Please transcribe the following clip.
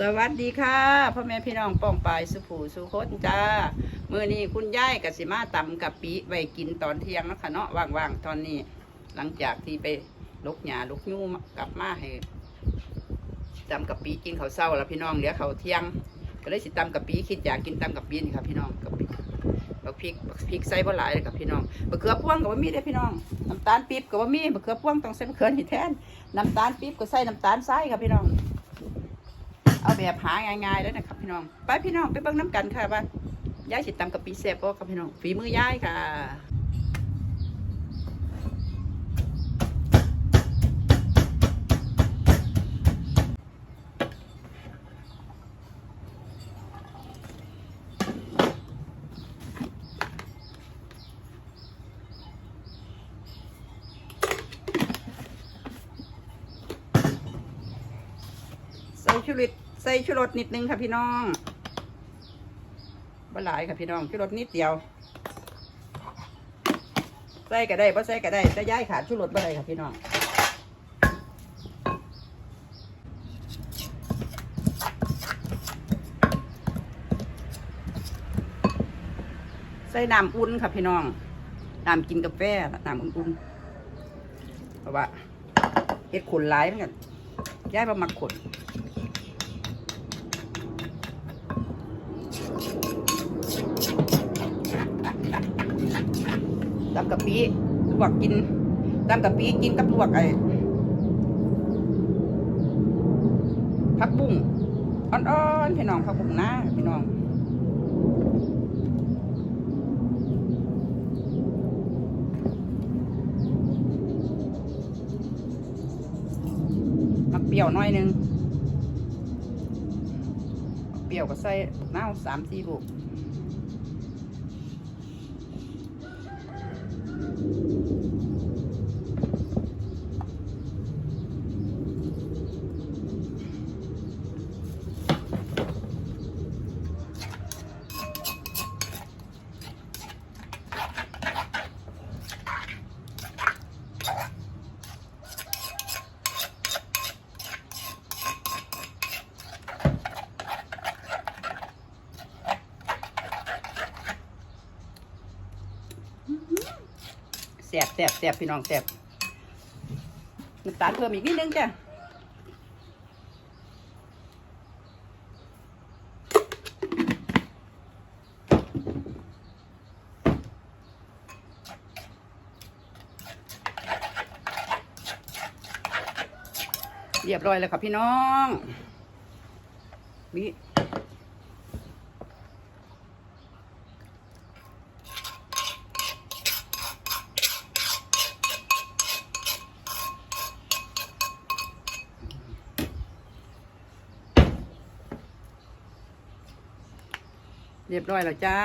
สวัสดีค่ะพ่อแม่พี่น้องป้องปายสุผูสุโคตจ้าเมื่อนี้คุณยายกสิมาตำกับปีไว้กินตอนเที่ยงนาะคะเนาะว่างๆตอนนี้ หลังจากที่ไปลกหญ้าลกยู่กลับมาให้ตำกับปีกินข้าวเช้าแล้วพี่น้องเดี๋ยวเขาวเที่ยง ก็เลยสิตำกับปีคิดอยากกินตำกับปีนี่ค่ะพี่น้องกับปีบักพริกบักพริกใส่บ่หลายเลยกับพี่น้องบักเขือพวงกับว่ามีได้พี่น้องน้ำตาลปี๊บกับว่ามีบักเขือพวงต้องใส่บักเขือนี่แทนน้ำตาลปี๊บก็ใส่น้ำตาลทรายค่ะพี่น้อง บบหาง่ายๆแล้วนะครับพี่น้อง ไปพี่น้องไปเบิ่งน้ำกันค่ะว่ายายสิตำกับปีเสบบ่ครับพี่น้องฝีมือยายค่ะใส่ชูรส ใส่ชูรสนิดนึงค่ะพี่น้องบ่หลายค่ะพี่น้องชูรสนิดเดียว ใส่ก็ได้บ่ใส่ก็ได้แต่ย้ายขาดชูรสบ่ได้ค่ะพี่น้องใส่น้ำอุ่นค่ะพี่น้องน้ำกินกาแฟน้ำอุ่นๆเพราะว่าเฮ็ดขนหลายเหมือนกันย้ายมามักขน ตำกะปิลวกกินตำกะปิกินกับลวกไอ้ผักบุ้งอ่อนๆพี่น้องผักบุ้งนะพี่น้องมักเปรี้ยวหน้อยหนึง ปรี้ยวก็ใส่น้าสามสี่ลูก แสบแสบแสบพี่น้องแสบน้ำตาลเพิ่มอีกนิดนึงจ้ะเรียบร้อยแล้วครับพี่น้องนี่ เรียบร้อยแล้วจ้า